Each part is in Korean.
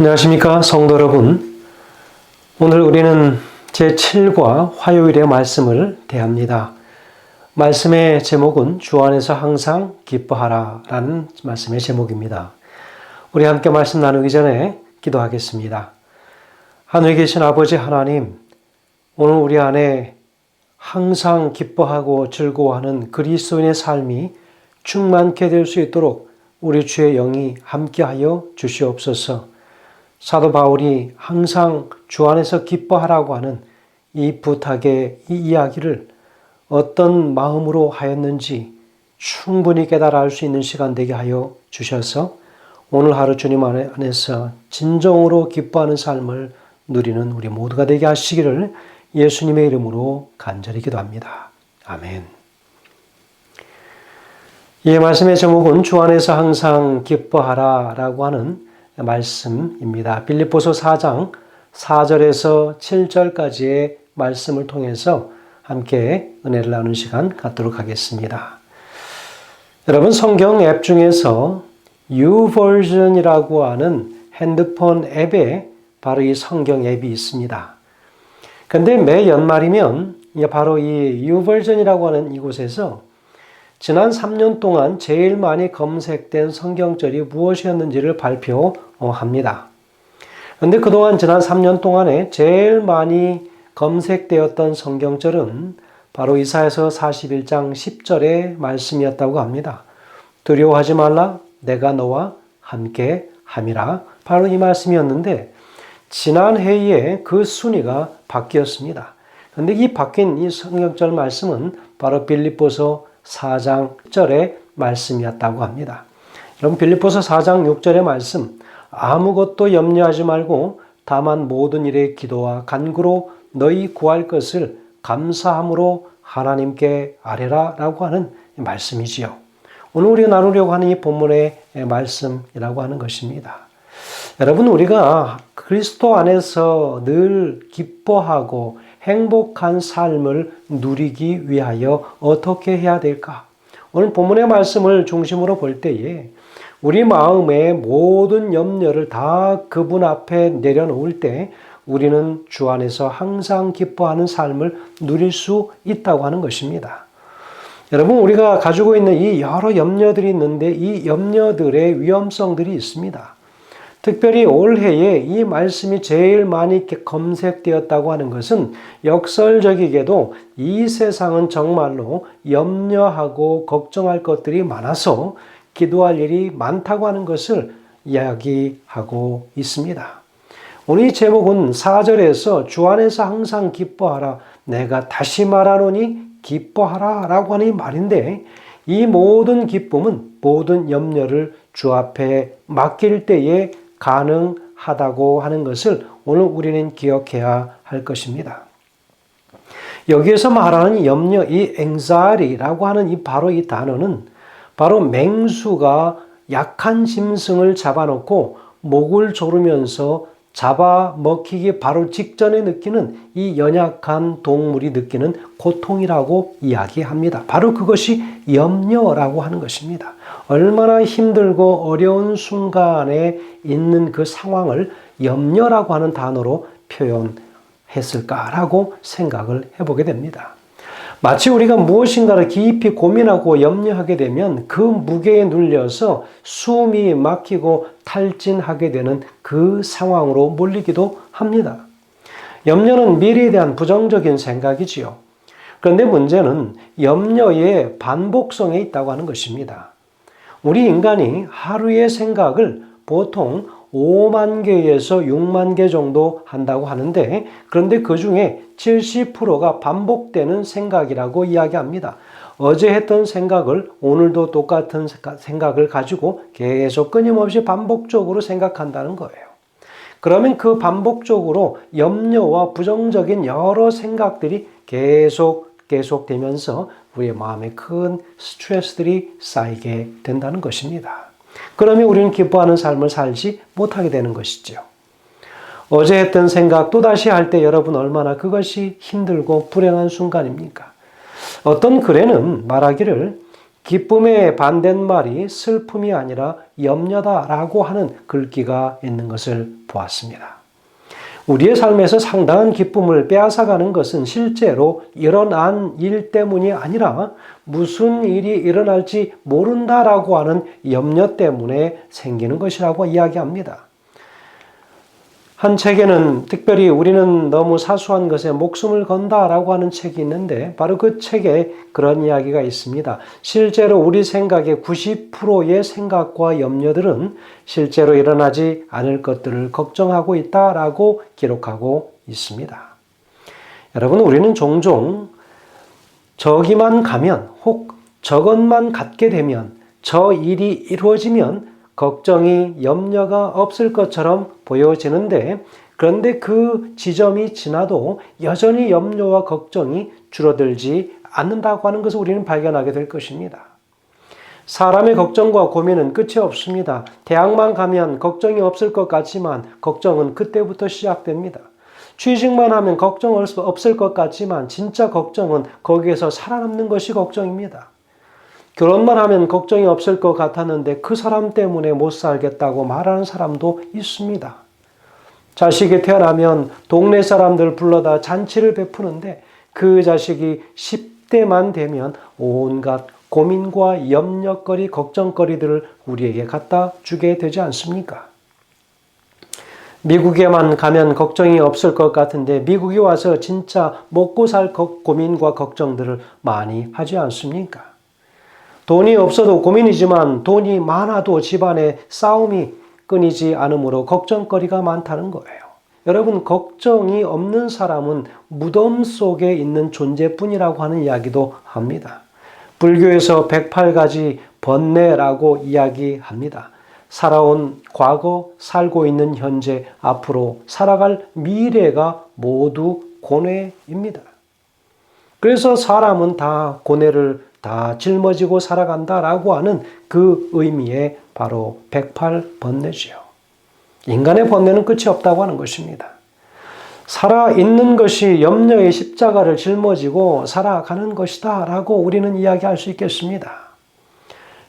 안녕하십니까 성도 여러분. 오늘 우리는 제7과 화요일의 말씀을 대합니다. 말씀의 제목은 주 안에서 항상 기뻐하라 라는 말씀의 제목입니다. 우리 함께 말씀 나누기 전에 기도하겠습니다. 하늘에 계신 아버지 하나님, 오늘 우리 안에 항상 기뻐하고 즐거워하는 그리스도인의 삶이 충만케 될 수 있도록 우리 주의 영이 함께하여 주시옵소서. 사도 바울이 항상 주 안에서 기뻐하라고 하는 이 부탁의 이 이야기를 어떤 마음으로 하였는지 충분히 깨달아 알 수 있는 시간 되게 하여 주셔서 오늘 하루 주님 안에서 진정으로 기뻐하는 삶을 누리는 우리 모두가 되게 하시기를 예수님의 이름으로 간절히 기도합니다. 아멘. 이 말씀의 제목은 주 안에서 항상 기뻐하라 라고 하는 말씀입니다. 빌립보서 4장 4절에서 7절까지의 말씀을 통해서 함께 은혜를 나누는 시간 갖도록 하겠습니다. 여러분 성경 앱 중에서 YouVersion이라고 하는 핸드폰 앱에 바로 이 성경 앱이 있습니다. 근데 매 연말이면 바로 이 YouVersion이라고 하는 이곳에서 지난 3년 동안 제일 많이 검색된 성경절이 무엇이었는지를 발표합니다. 그런데 그동안 지난 3년 동안에 제일 많이 검색되었던 성경절은 바로 이사에서 41장 10절의 말씀이었다고 합니다. 두려워하지 말라 내가 너와 함께 함이라 바로 이 말씀이었는데 지난 해에 그 순위가 바뀌었습니다. 그런데 이 바뀐 이 성경절 말씀은 바로 빌립보서 4장 6절의 말씀이었다고 합니다. 여러분 빌립보서 4장 6절의 말씀 아무것도 염려하지 말고 다만 모든 일에 기도와 간구로 너희 구할 것을 감사함으로 하나님께 아뢰라라고 하는 말씀이지요. 오늘 우리가 나누려고 하는 이 본문의 말씀이라고 하는 것입니다. 여러분 우리가 그리스도 안에서 늘 기뻐하고 행복한 삶을 누리기 위하여 어떻게 해야 될까? 오늘 본문의 말씀을 중심으로 볼 때에 우리 마음의 모든 염려를 다 그분 앞에 내려놓을 때 우리는 주 안에서 항상 기뻐하는 삶을 누릴 수 있다고 하는 것입니다. 여러분, 우리가 가지고 있는 이 여러 염려들이 있는데 이 염려들의 위험성들이 있습니다. 특별히 올해에 이 말씀이 제일 많이 검색되었다고 하는 것은 역설적이게도 이 세상은 정말로 염려하고 걱정할 것들이 많아서 기도할 일이 많다고 하는 것을 이야기하고 있습니다. 오늘 이 제목은 4절에서 주 안에서 항상 기뻐하라. 내가 다시 말하노니 기뻐하라. 라고 하는 말인데 이 모든 기쁨은 모든 염려를 주 앞에 맡길 때에 가능하다고 하는 것을 오늘 우리는 기억해야 할 것입니다. 여기에서 말하는 염려, 이 anxiety라고 하는 이 바로 이 단어는 바로 맹수가 약한 짐승을 잡아놓고 목을 조르면서 잡아 먹히기 바로 직전에 느끼는 이 연약한 동물이 느끼는 고통이라고 이야기합니다. 바로 그것이 염려라고 하는 것입니다. 얼마나 힘들고 어려운 순간에 있는 그 상황을 염려라고 하는 단어로 표현했을까라고 생각을 해보게 됩니다. 마치 우리가 무엇인가를 깊이 고민하고 염려하게 되면 그 무게에 눌려서 숨이 막히고 탈진하게 되는 그 상황으로 몰리기도 합니다. 염려는 미래에 대한 부정적인 생각이지요. 그런데 문제는 염려의 반복성에 있다고 하는 것입니다. 우리 인간이 하루의 생각을 보통 5만 개에서 6만 개 정도 한다고 하는데 그런데 그 중에 70%가 반복되는 생각이라고 이야기합니다. 어제 했던 생각을 오늘도 똑같은 생각을 가지고 계속 끊임없이 반복적으로 생각한다는 거예요. 그러면 그 반복적으로 염려와 부정적인 여러 생각들이 계속 계속되면서 우리의 마음에 큰 스트레스들이 쌓이게 된다는 것입니다. 그러면 우리는 기뻐하는 삶을 살지 못하게 되는 것이죠. 어제 했던 생각 또다시 할 때 여러분 얼마나 그것이 힘들고 불행한 순간입니까? 어떤 글에는 말하기를 기쁨의 반대말이 슬픔이 아니라 염려다라고 하는 글귀가 있는 것을 보았습니다. 우리의 삶에서 상당한 기쁨을 빼앗아가는 것은 실제로 일어난 일 때문이 아니라 무슨 일이 일어날지 모른다라고 하는 염려 때문에 생기는 것이라고 이야기합니다. 한 책에는 특별히 우리는 너무 사소한 것에 목숨을 건다라고 하는 책이 있는데 바로 그 책에 그런 이야기가 있습니다. 실제로 우리 생각의 90%의 생각과 염려들은 실제로 일어나지 않을 것들을 걱정하고 있다라고 기록하고 있습니다. 여러분, 우리는 종종 저기만 가면 혹 저것만 갖게 되면 저 일이 이루어지면 걱정이 염려가 없을 것처럼 보여지는데 그런데 그 지점이 지나도 여전히 염려와 걱정이 줄어들지 않는다고 하는 것을 우리는 발견하게 될 것입니다. 사람의 걱정과 고민은 끝이 없습니다. 대학만 가면 걱정이 없을 것 같지만 걱정은 그때부터 시작됩니다. 취직만 하면 걱정 없을 것 같지만 진짜 걱정은 거기에서 살아남는 것이 걱정입니다. 결혼만 하면 걱정이 없을 것 같았는데 그 사람 때문에 못 살겠다고 말하는 사람도 있습니다. 자식이 태어나면 동네 사람들 불러다 잔치를 베푸는데 그 자식이 10대만 되면 온갖 고민과 염려거리, 걱정거리들을 우리에게 갖다 주게 되지 않습니까? 미국에만 가면 걱정이 없을 것 같은데 미국에 와서 진짜 먹고 살 고민과 걱정들을 많이 하지 않습니까? 돈이 없어도 고민이지만 돈이 많아도 집안에 싸움이 끊이지 않으므로 걱정거리가 많다는 거예요. 여러분, 걱정이 없는 사람은 무덤 속에 있는 존재뿐이라고 하는 이야기도 합니다. 불교에서 108가지 번뇌라고 이야기합니다. 살아온 과거, 살고 있는 현재, 앞으로 살아갈 미래가 모두 고뇌입니다. 그래서 사람은 다 고뇌를 다 짊어지고 살아간다라고 하는 그 의미의 바로 108번뇌지요. 인간의 번뇌는 끝이 없다고 하는 것입니다. 살아있는 것이 염려의 십자가를 짊어지고 살아가는 것이다 라고 우리는 이야기할 수 있겠습니다.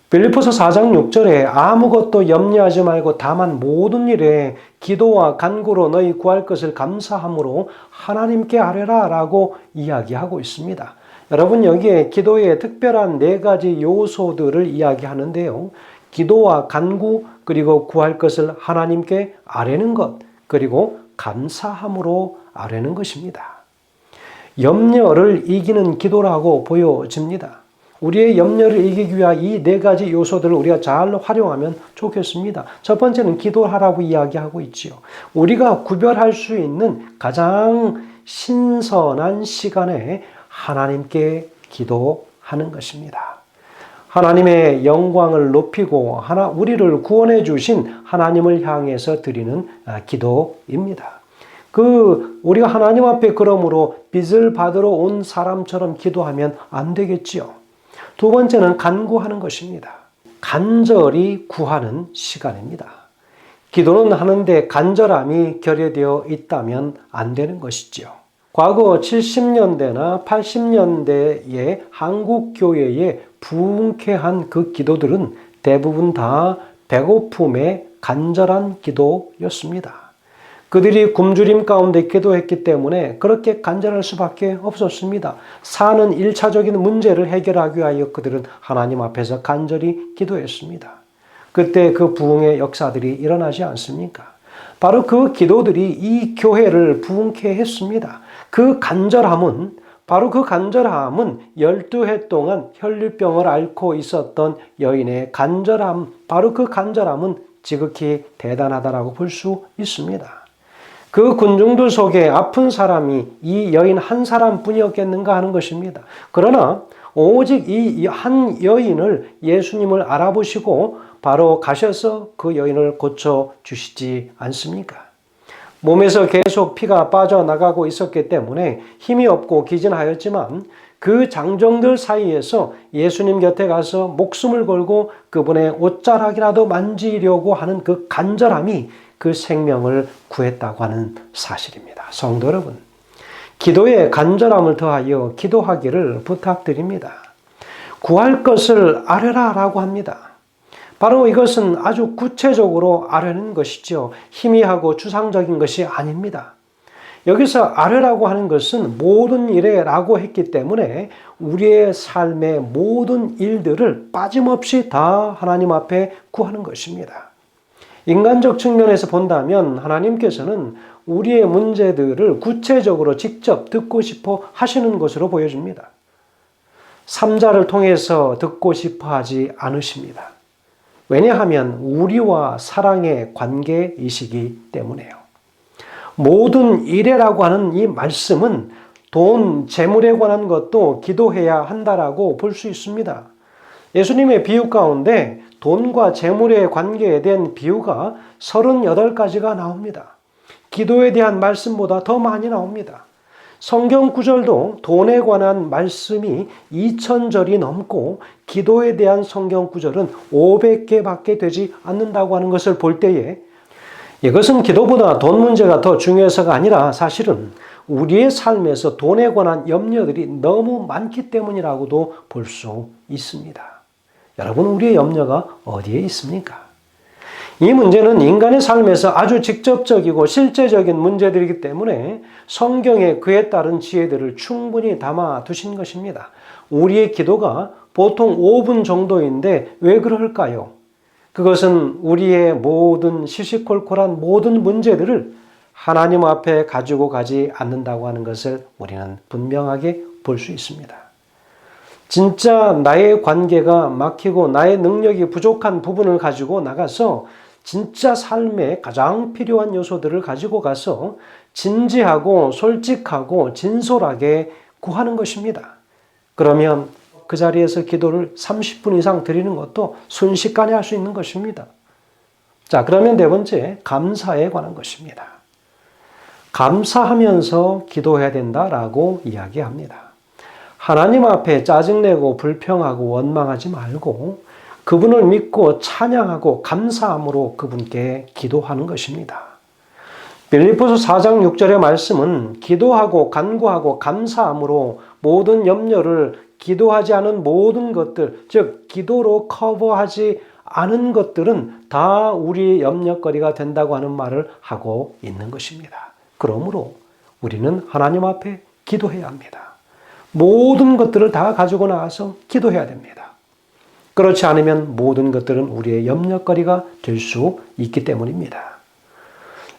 빌리포서 4장 6절에 아무것도 염려하지 말고 다만 모든 일에 기도와 간구로 너희 구할 것을 감사함으로 하나님께 아뢰라 라고 이야기하고 있습니다. 여러분 여기에 기도의 특별한 네 가지 요소들을 이야기하는데요. 기도와 간구 그리고 구할 것을 하나님께 아뢰는 것 그리고 감사함으로 아뢰는 것입니다. 염려를 이기는 기도라고 보여집니다. 우리의 염려를 이기기 위한 이 네 가지 요소들을 우리가 잘 활용하면 좋겠습니다. 첫 번째는 기도하라고 이야기하고 있지요. 우리가 구별할 수 있는 가장 신선한 시간에 하나님께 기도하는 것입니다. 하나님의 영광을 높이고 하나 우리를 구원해 주신 하나님을 향해서 드리는 아, 기도입니다. 그 우리가 하나님 앞에 그러므로 빚을 받으러 온 사람처럼 기도하면 안 되겠지요. 두 번째는 간구하는 것입니다. 간절히 구하는 시간입니다. 기도는 하는데 간절함이 결여되어 있다면 안 되는 것이지요. 과거 70년대나 80년대의 한국 교회의 부흥케한 그 기도들은 대부분 다 배고픔의 간절한 기도였습니다. 그들이 굶주림 가운데 기도했기 때문에 그렇게 간절할 수밖에 없었습니다. 사는 일차적인 문제를 해결하기 위하여 그들은 하나님 앞에서 간절히 기도했습니다. 그때 그 부흥의 역사들이 일어나지 않습니까? 바로 그 기도들이 이 교회를 부흥케 했습니다. 그 간절함은 바로 그 간절함은 12해 동안 혈류병을 앓고 있었던 여인의 간절함, 바로 그 간절함은 지극히 대단하다라고 볼 수 있습니다. 그 군중들 속에 아픈 사람이 이 여인 한 사람뿐이었겠는가 하는 것입니다. 그러나 오직 이 한 여인을 예수님을 알아보시고 바로 가셔서 그 여인을 고쳐 주시지 않습니까? 몸에서 계속 피가 빠져나가고 있었기 때문에 힘이 없고 기진하였지만 그 장정들 사이에서 예수님 곁에 가서 목숨을 걸고 그분의 옷자락이라도 만지려고 하는 그 간절함이 그 생명을 구했다고 하는 사실입니다. 성도 여러분, 기도에 간절함을 더하여 기도하기를 부탁드립니다. 구할 것을 아뢰라라고 합니다. 바로 이것은 아주 구체적으로 아뢰는 것이죠. 희미하고 추상적인 것이 아닙니다. 여기서 아뢰라고 하는 것은 모든 일에 라고 했기 때문에 우리의 삶의 모든 일들을 빠짐없이 다 하나님 앞에 구하는 것입니다. 인간적 측면에서 본다면 하나님께서는 우리의 문제들을 구체적으로 직접 듣고 싶어 하시는 것으로 보여집니다. 삼자를 통해서 듣고 싶어 하지 않으십니다. 왜냐하면 우리와 사랑의 관계이시기 때문에요. 모든 일에라고 하는 이 말씀은 돈, 재물에 관한 것도 기도해야 한다라고 볼 수 있습니다. 예수님의 비유 가운데 돈과 재물의 관계에 대한 비유가 38가지가 나옵니다. 기도에 대한 말씀보다 더 많이 나옵니다. 성경 구절도 돈에 관한 말씀이 2000절이 넘고 기도에 대한 성경 구절은 500개밖에 되지 않는다고 하는 것을 볼 때에 이것은 기도보다 돈 문제가 더 중요해서가 아니라 사실은 우리의 삶에서 돈에 관한 염려들이 너무 많기 때문이라고도 볼 수 있습니다. 여러분, 우리의 염려가 어디에 있습니까? 이 문제는 인간의 삶에서 아주 직접적이고 실제적인 문제들이기 때문에 성경에 그에 따른 지혜들을 충분히 담아 두신 것입니다. 우리의 기도가 보통 5분 정도인데 왜 그럴까요? 그것은 우리의 모든 시시콜콜한 모든 문제들을 하나님 앞에 가지고 가지 않는다고 하는 것을 우리는 분명하게 볼 수 있습니다. 진짜 나의 관계가 막히고 나의 능력이 부족한 부분을 가지고 나가서 진짜 삶에 가장 필요한 요소들을 가지고 가서 진지하고 솔직하고 진솔하게 구하는 것입니다. 그러면 그 자리에서 기도를 30분 이상 드리는 것도 순식간에 할 수 있는 것입니다. 자, 그러면 네 번째, 감사에 관한 것입니다. 감사하면서 기도해야 된다라고 이야기합니다. 하나님 앞에 짜증내고 불평하고 원망하지 말고 그분을 믿고 찬양하고 감사함으로 그분께 기도하는 것입니다. 빌리포스 4장 6절의 말씀은 기도하고 간구하고 감사함으로 모든 염려를 기도하지 않은 모든 것들, 즉 기도로 커버하지 않은 것들은 다 우리의 염려거리가 된다고 하는 말을 하고 있는 것입니다. 그러므로 우리는 하나님 앞에 기도해야 합니다. 모든 것들을 다 가지고 나가서 기도해야 됩니다. 그렇지 않으면 모든 것들은 우리의 염려거리가 될 수 있기 때문입니다.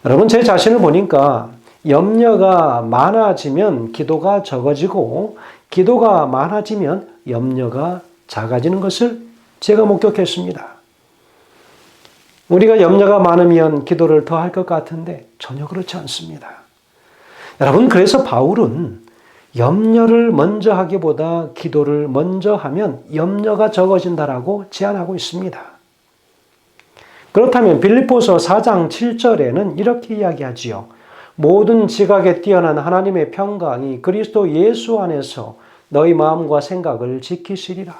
여러분, 제 자신을 보니까 염려가 많아지면 기도가 적어지고 기도가 많아지면 염려가 작아지는 것을 제가 목격했습니다. 우리가 염려가 많으면 기도를 더 할 것 같은데 전혀 그렇지 않습니다. 여러분, 그래서 바울은 염려를 먼저 하기보다 기도를 먼저 하면 염려가 적어진다라고 제안하고 있습니다. 그렇다면 빌립보서 4장 7절에는 이렇게 이야기하지요. 모든 지각에 뛰어난 하나님의 평강이 그리스도 예수 안에서 너희 마음과 생각을 지키시리라.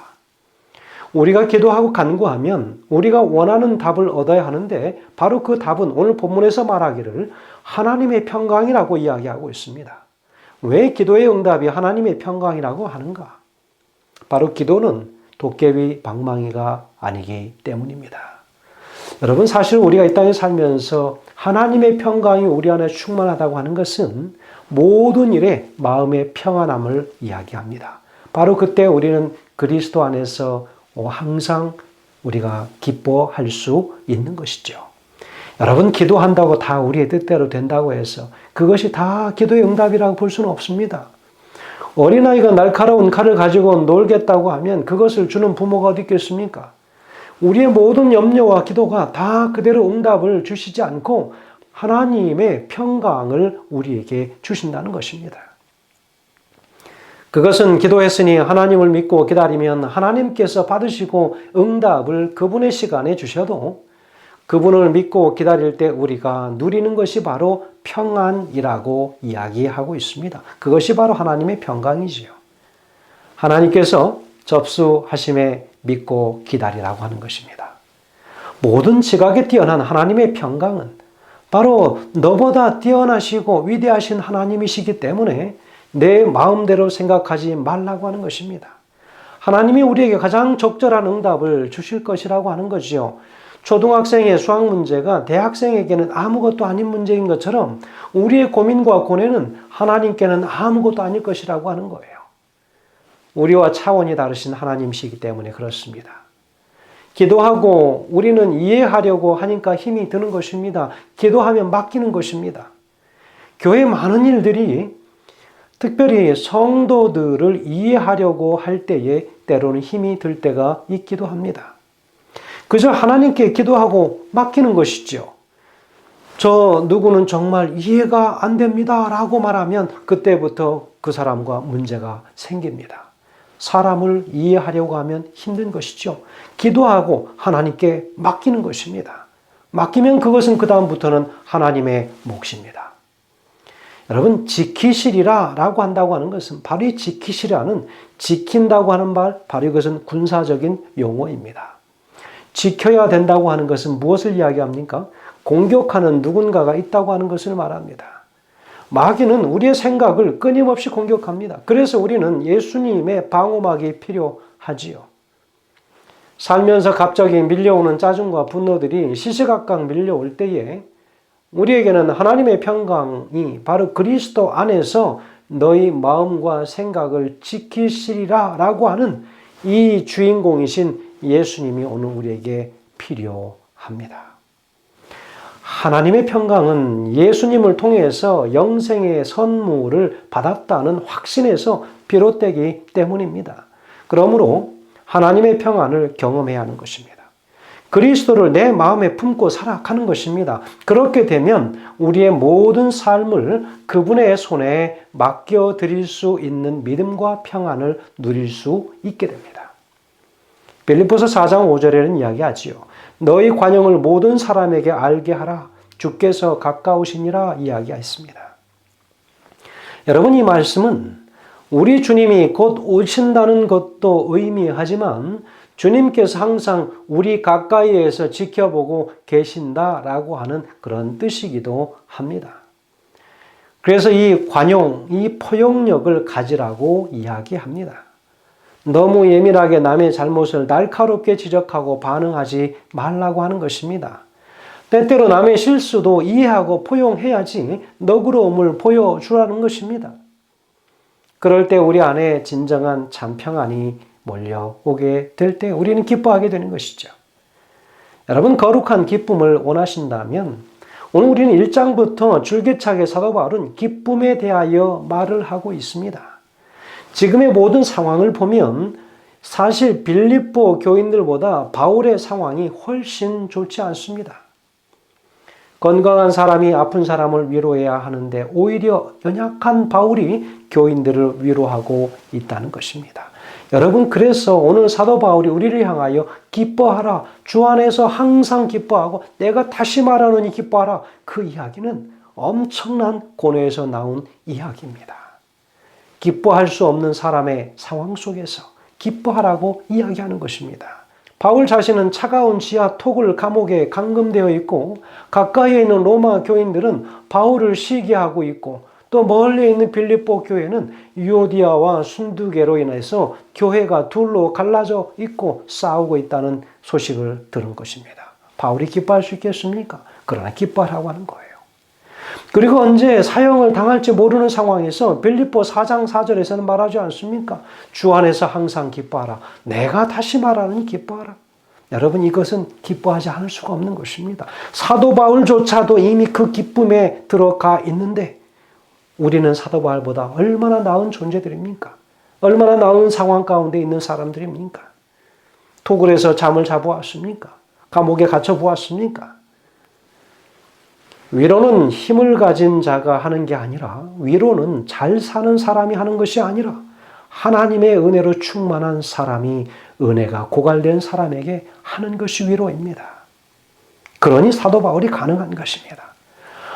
우리가 기도하고 간구하면 우리가 원하는 답을 얻어야 하는데 바로 그 답은 오늘 본문에서 말하기를 하나님의 평강이라고 이야기하고 있습니다. 왜 기도의 응답이 하나님의 평강이라고 하는가? 바로 기도는 도깨비 방망이가 아니기 때문입니다. 여러분, 사실 우리가 이 땅에 살면서 하나님의 평강이 우리 안에 충만하다고 하는 것은 모든 일에 마음의 평안함을 이야기합니다. 바로 그때 우리는 그리스도 안에서 항상 우리가 기뻐할 수 있는 것이죠. 여러분, 기도한다고 다 우리의 뜻대로 된다고 해서 그것이 다 기도의 응답이라고 볼 수는 없습니다. 어린아이가 날카로운 칼을 가지고 놀겠다고 하면 그것을 주는 부모가 어디 있겠습니까? 우리의 모든 염려와 기도가 다 그대로 응답을 주시지 않고 하나님의 평강을 우리에게 주신다는 것입니다. 그것은 기도했으니 하나님을 믿고 기다리면 하나님께서 받으시고 응답을 그분의 시간에 주셔도 그분을 믿고 기다릴 때 우리가 누리는 것이 바로 평안이라고 이야기하고 있습니다. 그것이 바로 하나님의 평강이지요. 하나님께서 접수하심에 믿고 기다리라고 하는 것입니다. 모든 지각에 뛰어난 하나님의 평강은 바로 너보다 뛰어나시고 위대하신 하나님이시기 때문에 내 마음대로 생각하지 말라고 하는 것입니다. 하나님이 우리에게 가장 적절한 응답을 주실 것이라고 하는 거지요. 초등학생의 수학 문제가 대학생에게는 아무것도 아닌 문제인 것처럼 우리의 고민과 고뇌는 하나님께는 아무것도 아닐 것이라고 하는 거예요. 우리와 차원이 다르신 하나님이시기 때문에 그렇습니다. 기도하고 우리는 이해하려고 하니까 힘이 드는 것입니다. 기도하면 맡기는 것입니다. 교회 많은 일들이 특별히 성도들을 이해하려고 할 때에 때로는 힘이 들 때가 있기도 합니다. 그저 하나님께 기도하고 맡기는 것이죠. 저 누구는 정말 이해가 안 됩니다. 라고 말하면 그때부터 그 사람과 문제가 생깁니다. 사람을 이해하려고 하면 힘든 것이죠. 기도하고 하나님께 맡기는 것입니다. 맡기면 그것은 그다음부터는 하나님의 몫입니다. 여러분, 지키시리라 라고 한다고 하는 것은 바로 이 지키시라는 지킨다고 하는 말, 바로 이것은 군사적인 용어입니다. 지켜야 된다고 하는 것은 무엇을 이야기합니까? 공격하는 누군가가 있다고 하는 것을 말합니다. 마귀는 우리의 생각을 끊임없이 공격합니다. 그래서 우리는 예수님의 방어막이 필요하지요. 살면서 갑자기 밀려오는 짜증과 분노들이 시시각각 밀려올 때에 우리에게는 하나님의 평강이 바로 그리스도 안에서 너희 마음과 생각을 지키시리라 라고 하는 이 주인공이신 예수님이 오늘 우리에게 필요합니다. 하나님의 평강은 예수님을 통해서 영생의 선물을 받았다는 확신에서 비롯되기 때문입니다. 그러므로 하나님의 평안을 경험해야 하는 것입니다. 그리스도를 내 마음에 품고 살아가는 것입니다. 그렇게 되면 우리의 모든 삶을 그분의 손에 맡겨 드릴 수 있는 믿음과 평안을 누릴 수 있게 됩니다. 빌립보서 4장 5절에는 이야기하지요. 너희 관용을 모든 사람에게 알게 하라. 주께서 가까우시니라 이야기했습니다. 여러분 이 말씀은 우리 주님이 곧 오신다는 것도 의미하지만 주님께서 항상 우리 가까이에서 지켜보고 계신다라고 하는 그런 뜻이기도 합니다. 그래서 이 관용, 이 포용력을 가지라고 이야기합니다. 너무 예민하게 남의 잘못을 날카롭게 지적하고 반응하지 말라고 하는 것입니다. 때때로 남의 실수도 이해하고 포용해야지 너그러움을 보여주라는 것입니다. 그럴 때 우리 안에 진정한 참평안이 몰려오게 될 때 우리는 기뻐하게 되는 것이죠. 여러분 거룩한 기쁨을 원하신다면 오늘 우리는 1장부터 줄기차게 사도 바울은 기쁨에 대하여 말을 하고 있습니다. 지금의 모든 상황을 보면 사실 빌립보 교인들보다 바울의 상황이 훨씬 좋지 않습니다. 건강한 사람이 아픈 사람을 위로해야 하는데 오히려 연약한 바울이 교인들을 위로하고 있다는 것입니다. 여러분 그래서 오늘 사도 바울이 우리를 향하여 기뻐하라 주 안에서 항상 기뻐하고 내가 다시 말하노니 기뻐하라 그 이야기는 엄청난 고뇌에서 나온 이야기입니다. 기뻐할 수 없는 사람의 상황 속에서 기뻐하라고 이야기하는 것입니다. 바울 자신은 차가운 지하 톡을 감옥에 감금되어 있고 가까이에 있는 로마 교인들은 바울을 시기하고 있고 또 멀리 있는 빌립보 교회는 유오디아와 순두개로 인해서 교회가 둘로 갈라져 있고 싸우고 있다는 소식을 들은 것입니다. 바울이 기뻐할 수 있겠습니까? 그러나 기뻐하라고 하는 거예요. 그리고 언제 사형을 당할지 모르는 상황에서 빌립보 4장 4절에서는 말하지 않습니까? 주 안에서 항상 기뻐하라. 내가 다시 말하는 기뻐하라. 여러분 이것은 기뻐하지 않을 수가 없는 것입니다. 사도 바울조차도 이미 그 기쁨에 들어가 있는데 우리는 사도 바울보다 얼마나 나은 존재들입니까? 얼마나 나은 상황 가운데 있는 사람들입니까? 토굴에서 잠을 자보았습니까? 감옥에 갇혀 보았습니까? 위로는 힘을 가진 자가 하는 게 아니라 위로는 잘 사는 사람이 하는 것이 아니라 하나님의 은혜로 충만한 사람이 은혜가 고갈된 사람에게 하는 것이 위로입니다. 그러니 사도 바울이 가능한 것입니다.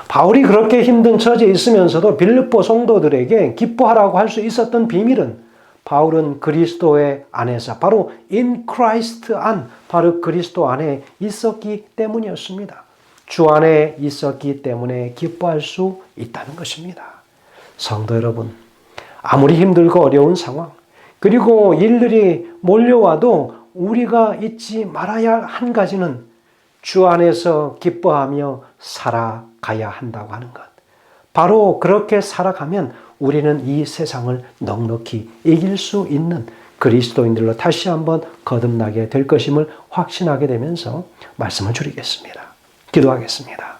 바울이 그렇게 힘든 처지에 있으면서도 빌립보 성도들에게 기뻐하라고 할 수 있었던 비밀은 바울은 그리스도의 안에서 바로 in Christ 안 바로 그리스도 안에 있었기 때문이었습니다. 주 안에 있었기 때문에 기뻐할 수 있다는 것입니다. 성도 여러분, 아무리 힘들고 어려운 상황, 그리고 일들이 몰려와도 우리가 잊지 말아야 할한 가지는 주 안에서 기뻐하며 살아가야 한다고 하는 것. 바로 그렇게 살아가면 우리는 이 세상을 넉넉히 이길 수 있는 그리스도인들로 다시 한번 거듭나게 될 것임을 확신하게 되면서 말씀을 줄이겠습니다. 기도하겠습니다.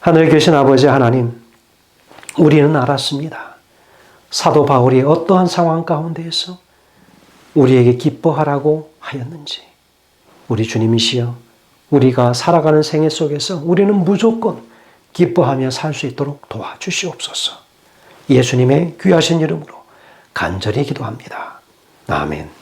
하늘에 계신 아버지 하나님, 우리는 알았습니다. 사도 바울이 어떠한 상황 가운데에서 우리에게 기뻐하라고 하였는지, 우리 주님이시여, 우리가 살아가는 생애 속에서 우리는 무조건 기뻐하며 살 수 있도록 도와주시옵소서. 예수님의 귀하신 이름으로 간절히 기도합니다. 아멘.